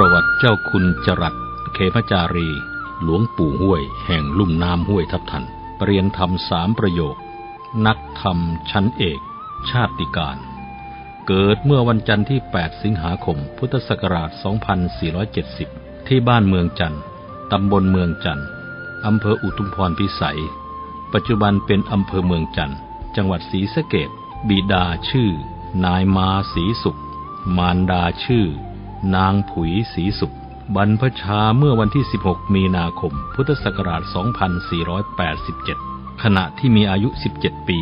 ประวัติเจ้าคุณจรัสเขมจารี หลวงปู่ห้วย แห่งลุ่มน้ำห้วยทับทันเปรียนธรรมสามประโยค นักธรรมชั้นเอก ชาติการ เกิดเมื่อวันจันทร์ที่ 8 สิงหาคม พุทธศักราช 2470 ที่บ้านเมืองจันทร์ตำบลเมืองจันทร์อำเภออุทุมพรพิสัย ปัจจุบันเป็นอำเภอเมืองจันทร์จังหวัดศรีสะเกดบิดาชื่อ นายมาศรีสุข มารดาชื่อ นางผุยศรีสุข บรรพชาเมื่อวันที่ 16 มีนาคม พุทธศักราช 2487 ขณะที่มีอายุ 17 ปี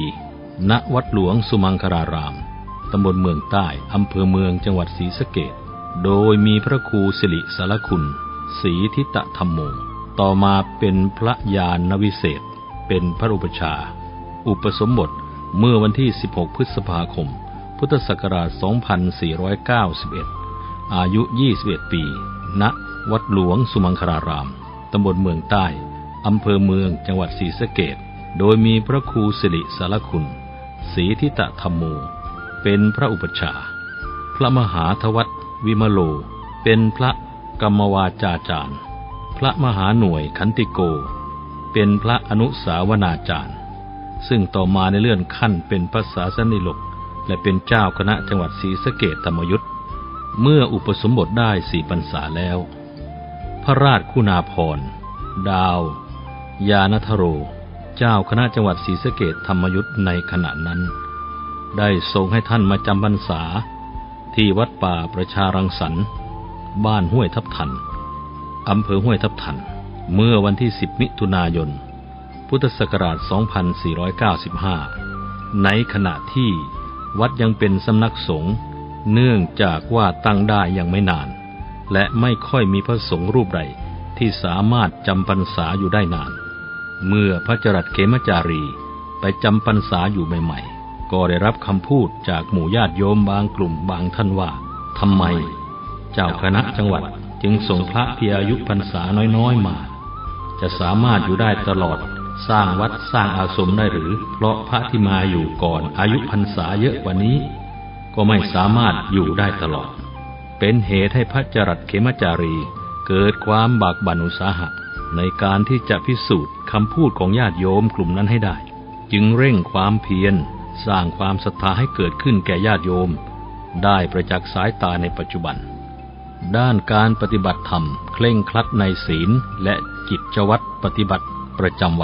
ณ วัดหลวงสุมังคาราราม ตำบลเมืองใต้ อำเภอเมืองจังหวัดศรีสะเกดโดยมีพระครูสิริสารคุณศรีทิตธรรมโม ต่อมาเป็นพระยานวิเศษ เป็นพระอุปชา อุปสมบทเมื่อวันที่ 16 พฤษภาคม พุทธศักราช 2491 อายุ 21 ปี ณ วัดหลวงสุมังคาราราม ตำบลเมืองใต้ อำเภอเมือง จังหวัดศรีสะเกดโดยมีพระครูสิริสารคุณ ศรีทิตธรรมโม เป็นพระอุปชา พระมหาทวัตวิมโล เป็นพระกรรมวาจาจารย์ พระมหาหน่วยขันติโก เป็นพระอนุสาวนาจารย์ ซึ่งต่อมาในเลื่อนขั้นเป็นพระศาสนิลก และเป็นเจ้าคณะจังหวัดศรีสะเกดธรรมยุทธ์ เมื่ออุปสมบทได้สี่พรรษาแล้ว พระราชคุณาภรดาว ยานทโร เจ้าคณะจังหวัดศรีสะเกดธรรมยุทธ์ในขณะนั้น ได้ทรงให้ท่านมาจำพรรษา ที่วัดป่าประชารังสรรค์ บ้านห้วยทับทันอำเภอห้วยทับทัน เมื่อวันที่ 10 มิถุนายน พุทธศักราช 2495 ในขณะที่วัดยังเป็นสำนักสงฆ์ เนื่องจากว่าตั้งได้ยังไม่นาน และไม่ค่อยมีพระสงฆ์รูปใดที่สามารถจำพรรษาอยู่ได้นาน เมื่อพระจรัสเขมจารีไปจำพรรษาอยู่ใหม่ๆ ก็ได้รับคำพูดจากหมู่ญาติโยมบางกลุ่มบางท่านว่าทำไม เจ้าคณะจังหวัดจึงส่งพระเพียอายุพรรษาน้อยๆมา จะสามารถอยู่ได้ตลอดสร้างวัดสร้างอาสมได้หรือ เพราะพระที่มาอยู่ก่อนอายุพรรษาเยอะกว่านี้ ก็ไม่สามารถอยู่ได้ตลอด เป็นเหตุให้พระจรัสเขมจารี เกิดความบากบั่นอุตสาหะ ในการที่จะพิสูจน์คำพูดของญาติโยมกลุ่มนั้นให้ได้ จึงเร่งความเพียร สร้างความศรัทธาให้เกิดขึ้นแก่ญาติโยม ได้ประจักษ์สายตาในปัจจุบัน ด้านการปฏิบัติธรรม เคร่งครัดในศีลและกิจวัตรปฏิบัติประจำวัน